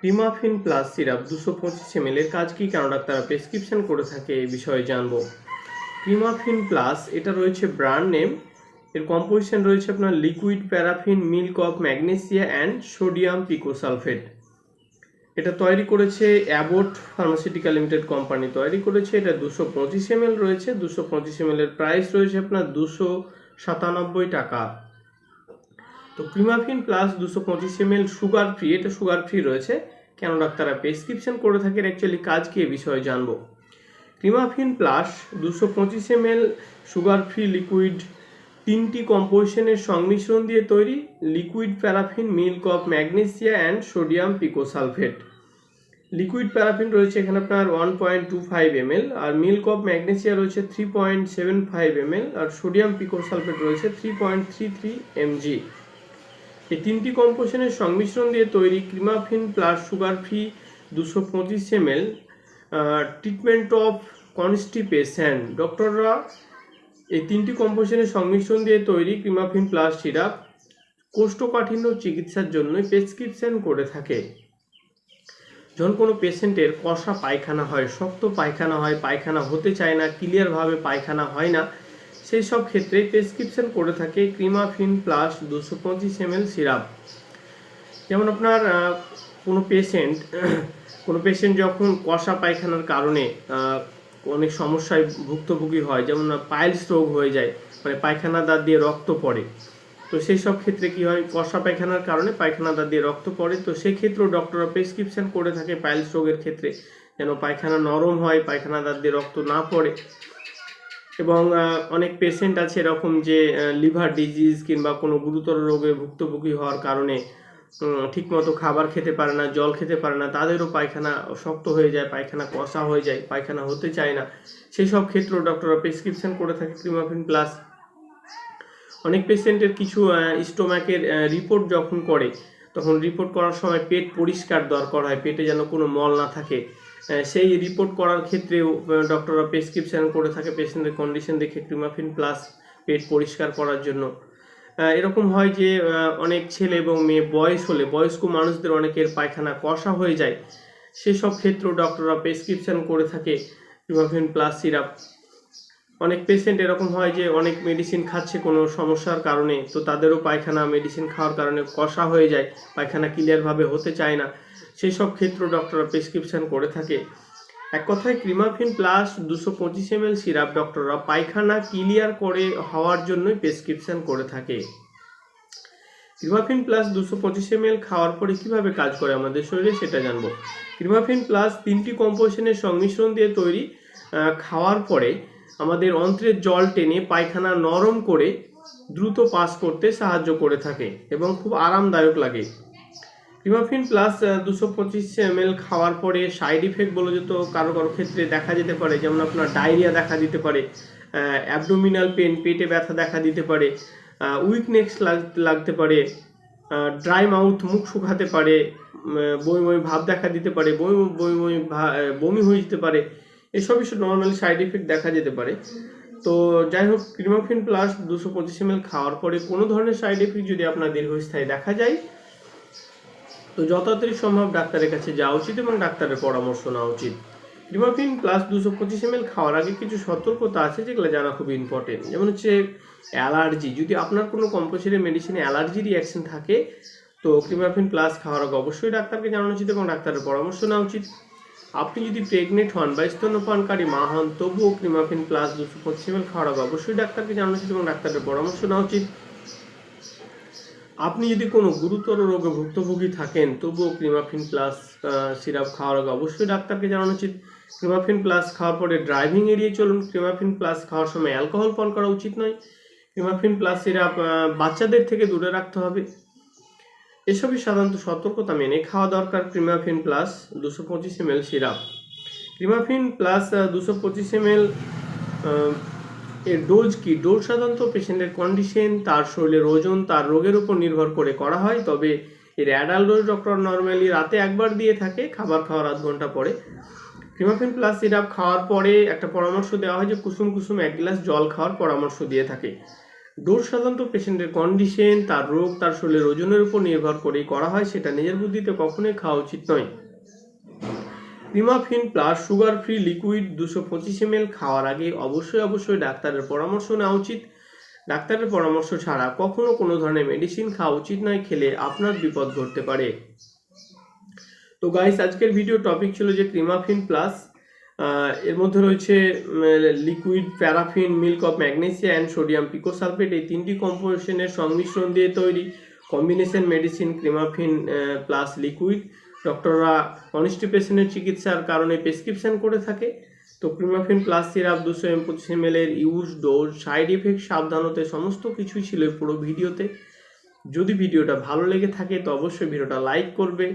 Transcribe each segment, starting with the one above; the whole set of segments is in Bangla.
ক্রিমাফিন প্লাস সিরাপ দুশো পঁচিশ এমএল এর কাজ কি? কেন ডাক্তাররা প্রেসক্রিপশন করে থাকে, এই বিষয়ে জানব। ক্রিমাফিন প্লাস এটা রয়েছে ব্র্যান্ড নেম এর কম্পোজিশন রয়েছে আপনার liquid paraffin milk of magnesia and sodium picosulfate এটা তৈরি করেছে অ্যাবোট ফার্মাসিউটিক্যাল লিমিটেড কোম্পানি তৈরি করেছে, এটা দুশো পঁচিশ এমএল রয়েছে। দুশো পঁচিশ এমএল এর প্রাইস রয়েছে আপনার দুশো সাতানব্বই টাকা। তো ক্রিমাফিন প্লাস দুশো পঁচিশ এমএল সুগার ফ্রি এটা সুগার ফ্রি রয়েছে। কেন ডাক্তাররা প্রেসক্রিপশন করে থাকেন? অ্যাকচুয়ালি কাজ কি এ বিষয়ে জানব। ক্রিমাফিন প্লাস দুশো পঁচিশ এমএল সুগার ফ্রি লিকুইড তিনটি কম্পোজিশনের সংমিশ্রণ দিয়ে তৈরি liquid paraffin milk of magnesia and sodium picosulfate liquid paraffin রয়েছে এখানে আপনার one point two five ML R milk of magnesia রয়েছে three point seven five ML আর সোডিয়াম পিকোসালফেট রয়েছে three point three three MG এই তিনটি কম্পোজিশনের সংমিশ্রণ দিয়ে তৈরি ক্রিমাফিন প্লাস সুগার ফ্রি দুশো পঁচিশ এমএল ট্রিটমেন্ট অফ কনস্টিপেশন ডক্টররা এই তিনটি কম্পোজিশনের সংমিশ্রণ দিয়ে তৈরি ক্রিমাফিন প্লাস সিরাপ কোষ্ঠকাঠিন্য চিকিৎসার জন্য প্রেসক্রিপশন করে থাকে। যখন কোনো পেশেন্টের কষা পায়খানা হয়, শক্ত পায়খানা হয়, পায়খানা হতে চায় না ক্লিয়ারভাবে পায়খানা হয় না সেই সব ক্ষেত্রে প্রেসক্রিপশন করে থাকে ক্রিমাফিন প্লাস দুশো পঁচিশ এমএল সিরাপ যেমন আপনার কোনো পেশেন্ট কোনো পেশেন্ট যখন কষা পায়খানার কারণে অনেক সমস্যায় ভুক্তভোগী হয়, যেমন পাইলস রোগ হয়ে যায় মানে পায়খানা দাঁত দিয়ে রক্ত পড়ে। তো সেই সব ক্ষেত্রে কি হয়, কষা পায়খানার কারণে পায়খানা দাঁত দিয়ে রক্ত পড়ে। তো সেই ক্ষেত্রেও ডক্টররা প্রেসক্রিপশন করে থাকে পাইলস রোগের ক্ষেত্রে, যেন পায়খানা নরম হয়, পায়খানা দাঁত দিয়ে রক্ত না পড়ে। এবং অনেক পেশেন্ট আছে এরকম যে লিভার ডিজিজ কিংবা কোনো গুরুতর রোগে ভুক্তভোগী হওয়ার কারণে ঠিকমতো খাবার খেতে পারে না, জল খেতে পারে না, তাদেরও পায়খানা শক্ত হয়ে যায়, পায়খানা কষা হয়ে যায়, পায়খানা হতে চায় না। সেই সব ক্ষেত্রেও ডক্টররা প্রেসক্রিপশন করে থাকে ক্রিমাফিন প্লাস অনেক পেশেন্টের কিছু স্টোম্যাকের রিপোর্ট যখন করে, তখন রিপোর্ট করার সময় পেট পরিষ্কার দরকার হয়, পেটে যেন কোনো মল না থাকে। সেই রিপোর্ট করার ক্ষেত্রেও ডক্টররা প্রেসক্রিপশান করে থাকে পেশেন্টের কন্ডিশন দেখে, ক্রিমাফিন প্লাস পেট পরিষ্কার করার জন্য। এরকম হয় যে অনেক ছেলে এবং মেয়ে বয়স হলে, বয়স্ক মানুষদের অনেকের পায়খানা কষা হয়ে যায়। সেসব ক্ষেত্রেও ডক্টররা প্রেসক্রিপশান করে থাকে, ক্রিমাফিন প্লাস সিরাপ অনেক পেশেন্ট এরকম হয় যে, অনেক মেডিসিন খাচ্ছে কোনো সমস্যার কারণে, তো তাদেরও পায়খানা মেডিসিন খাওয়ার কারণে কষা হয়ে যায়, পায়খানা ক্লিয়ারভাবে হতে চায় না। সেই সব ক্ষেত্র ডক্টররা প্রেসক্রিপশান করে থাকে। এক কথায় ক্রিমাফিন প্লাস দুশো পঁচিশ এম সিরাপ ডক্টররা পায়খানা ক্লিয়ার করে হওয়ার জন্যই প্রেসক্রিপশন করে থাকে। ক্রিমাফিন প্লাস দুশো পঁচিশ এম খাওয়ার পরে কীভাবে কাজ করে আমাদের শরীরে সেটা জানব। ক্রিমাফিন প্লাস তিনটি কম্পোজিশনের সংমিশ্রণ দিয়ে তৈরি খাওয়ার পরে আমাদের অন্ত্রের জল টেনে পায়খানা নরম করে দ্রুত পাস করতে সাহায্য করে থাকে এবং খুব আরামদায়ক লাগে। ক্রিমাফিন প্লাস দুশো পঁচিশ এম খাওয়ার পরে সাইড ইফেক্ট বলে যেত কারও কারও ক্ষেত্রে দেখা যেতে পারে, যেমন আপনার ডায়রিয়া দেখা দিতে পারে অ্যাবডোমিনাল পেন পেটে ব্যথা দেখা দিতে পারে উইকনেস লাগতে পারে ড্রাই মাউথ মুখ শুকাতে পারে বমি বমি ভাব দেখা দিতে পারে, বমি বমি বমি বমি হয়ে যেতে পারে, এসবই নর্মালি সাইড ইফেক্ট দেখা যেতে পারে। তো যাই হোক ক্রিমাফিন প্লাস দুশো পঁচিশ এম খাওয়ার পরে কোনো ধরনের সাইড ইফেক্ট যদি আপনার দীর্ঘস্থায়ী দেখা যায় তো যত তাড়াতাড়ি সম্ভব ডাক্তারের কাছে যাওয়া উচিত এবং ডাক্তারের পরামর্শ নেওয়া উচিত। রিমাফিন প্লাস দুশো পঁচিশ এম খাওয়ার আগে কিছু সতর্কতা আছে যেগুলো জানা খুব ইম্পর্টেন্ট যেমন হচ্ছে অ্যালার্জি। যদি আপনার কোনো কম্পোসিটের মেডিসিনে অ্যালার্জি রিয়াকশন থাকে, তো ক্রিমাফিন প্লাস খাওয়ার আগে অবশ্যই ডাক্তারকে জানানো উচিত এবং ডাক্তারের পরামর্শ নেওয়া উচিত। আপনি যদি প্রেগনেন্ট হন বা স্তন্যপানকারী মা হন, তবুও ক্রিমাফিন প্লাস দুশো পঁচিশ এম খাওয়ার আগে অবশ্যই ডাক্তারকে জানানো উচিত এবং ডাক্তারের পরামর্শ নেওয়া উচিত। আপনি যদি কোনো গুরুতর রোগে ভুক্তভোগী থাকেন, তবুও ক্রিমাফিন প্লাস সিরাপ খাওয়ার আগে অবশ্যই ডাক্তারকে জানানো উচিত। ক্রিমাফিন প্লাস খাওয়ার পরে ড্রাইভিং এড়িয়ে চলুন। ক্রিমাফিন প্লাস খাওয়ার সময় অ্যালকোহল পান করা উচিত নয়। ক্রিমাফিন প্লাস সিরাপ বাচ্চাদের থেকে দূরে রাখতে হবে। এসবই সাধারণত সতর্কতা মেনে খাওয়া দরকার ক্রিমাফিন প্লাস দুশো পঁচিশ M L syrup. Cremaffin plus দুশো পঁচিশ এম এর ডোজ কি ডোজ সাধারণত পেশেন্টের কন্ডিশন তার শরীরের ওজন, তার রোগের উপর নির্ভর করে করা হয়। তবে এর অ্যাডাল্ট ডোজ ডক্টর নর্মালি রাতে একবার দিয়ে থাকে, খাবার খাওয়ার আধ ঘণ্টা পরে। ক্রিমাফিন প্লাস সিরাপ খাওয়ার পরে একটা পরামর্শ দেওয়া হয় যে কুসুম কুসুম এক গ্লাস জল খাওয়ার পরামর্শ দিয়ে থাকে। ডোজ সাধারণত পেশেন্টের কন্ডিশন তার রোগ, তার শরীরের ওজনের উপর নির্ভর করেই করা হয়, সেটা নিজের বুদ্ধিতে কখনোই খাওয়া উচিত নয়। Cremaffin plus sugar free liquid দুশো পঁচিশ এম খাওয়ার আগে অবশ্যই অবশ্যই ডাক্তারের পরামর্শ নেওয়া উচিত। ডাক্তারের পরামর্শ ছাড়া কখনো কোনো ধরনের মেডিসিন খাওয়া উচিত নয়, খেলে আপনার বিপদ ঘটতে পারে। তো গাইস আজকের ভিডিও টপিক ছিল যে ক্রিমাফিন প্লাস এর মধ্যে রয়েছে liquid paraffin milk of magnesia and sodium picosulfate এই তিনটি কম্পোজিশনের সংমিশ্রণ দিয়ে তৈরি। Combination medicine Cremaffin plus liquid ডক্টররা কনস্টিপেশনের চিকিৎসার কারণে প্রেসক্রিপশন করে থাকে। তো ক্রিমাফিন প্লাস সিরাপ দুশো এম পঁচিশ এম এর ইউজ, ডোজ, সাইড ইফেক্ট, সাবধানতে সমস্ত কিছুই ছিল পুরো ভিডিওতে। যদি ভিডিওটা ভালো লেগে থাকে, তো অবশ্যই ভিডিওটা লাইক করবে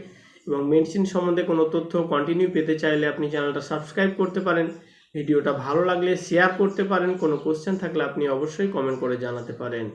এবং মেডিসিন সম্বন্ধে কোনো তথ্য কন্টিনিউ পেতে চাইলে আপনি চ্যানেলটা সাবস্ক্রাইব করতে পারেন। ভিডিওটা ভালো লাগলে শেয়ার করতে পারেন। কোনো কোশ্চেন থাকলে আপনি অবশ্যই কমেন্ট করে জানাতে পারেন।